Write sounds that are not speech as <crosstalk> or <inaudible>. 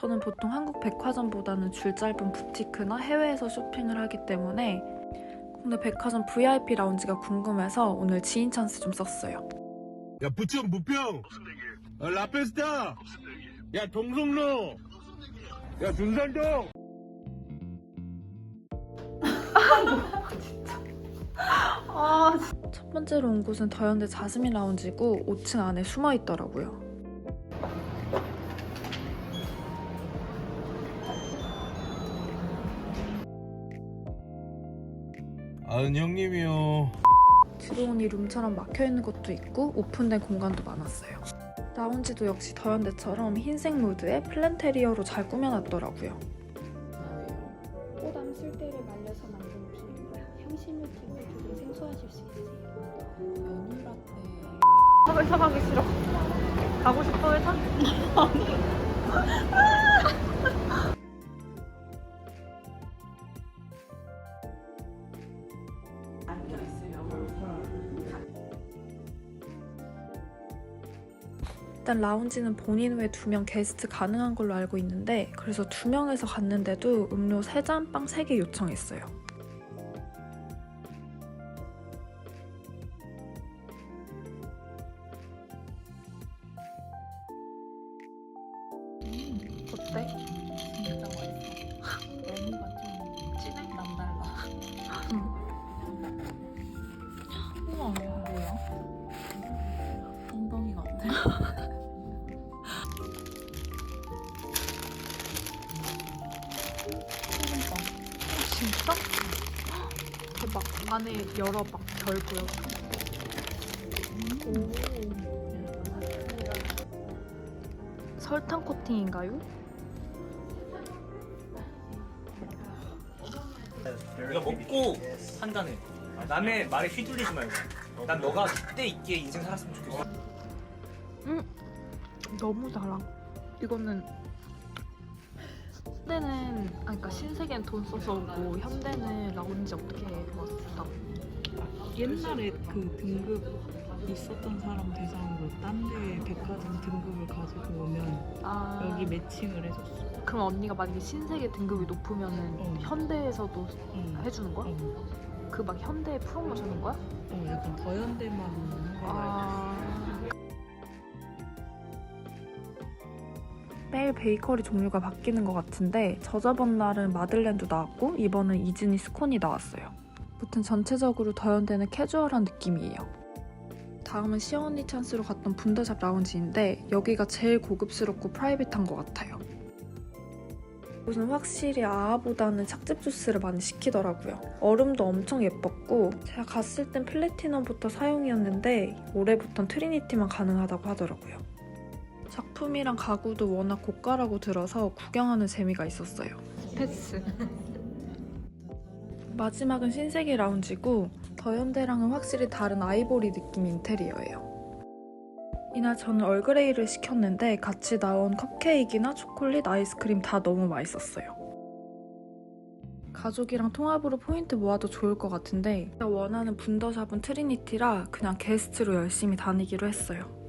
저는 보통 한국 백화점보다는 줄 짧은 부티크나 해외에서 쇼핑을 하기 때문에 국내 백화점 VIP 라운지가 궁금해서 오늘 지인 찬스 좀 썼어요. 야 부천 부평 아, 라페스타 야 동성로 야 준산동 첫 번째로 온 곳은 더현대 자스민 라운지고 5층 안에 숨어 있더라고요. 아은 형님이요 들어오니 룸처럼 막혀 있는 것도 있고 오픈된 공간도 많았어요. 라운지도 역시 더현대처럼 흰색 무드에 플랜테리어로 잘 꾸며놨더라고요. 꽃암 술대를 말려서 만든 뷰이고요. 향신료 팁을 조금 생소하실 수 있어요. 회사 가기 싫어. 가고 싶어 회사? <laughs> <laughs> 일단 라운지는 본인 외 두 명 게스트 가능한 걸로 알고 있는데 그래서 두 명에서 갔는데도 음료 3잔, 빵 3개 요청했어요. 어때? 진짜 맛있어. 너무가 좀 진해? 남달라. <laughs> 우와, 뭐야? 엉덩이 같아. 진짜? 대박. 안에 열어 봐. 별 보여. 설탕 코팅인가요? 이거 먹고 판단해. 남의 말에 휘둘리지 말고. 난 너가 그때 있기에 인생 살았으면 좋겠어. 너무 달아. 이거는 현대는 아 그러니까 신세계는 돈 써서 오고 현대는 라운지 어떻게 왔다. 옛날에 그 등급 있었던 사람 대상으로 딴 데 백화점 등급을 가지고 오면 아 여기 매칭을 해줬어. 그럼 언니가 만약에 신세계 등급이 높으면은 어. 현대에서도 응. 해주는 거야? 어, 그막 현대 프로모션인 거야? 어, 약간 더현대만 하는 거야. 아. 매일 베이커리 종류가 바뀌는 것 같은데 저저번 날은 마들렌도 나왔고 이번은 이즈니 스콘이 나왔어요. 무튼 전체적으로 더현대는 캐주얼한 느낌이에요. 다음은 시어언니 찬스로 갔던 분더샵 라운지인데 여기가 제일 고급스럽고 프라이빗한 것 같아요. 이곳은 확실히 아아보다는 착즙 주스를 많이 시키더라고요. 얼음도 엄청 예뻤고 제가 갔을 땐 플래티넘부터 사용이었는데 올해부턴 트리니티만 가능하다고 하더라고요. 작품이랑 가구도 워낙 고가라고 들어서 구경하는 재미가 있었어요. 패스. <laughs> 마지막은 신세계 라운지고 더현대랑은 확실히 다른 아이보리 느낌 인테리어예요. 이날 저는 얼그레이를 시켰는데 같이 나온 컵케이크나 초콜릿, 아이스크림 다 너무 맛있었어요. 가족이랑 통합으로 포인트 모아도 좋을 것 같은데 원하는 분더샵은 트리니티라 그냥 게스트로 열심히 다니기로 했어요.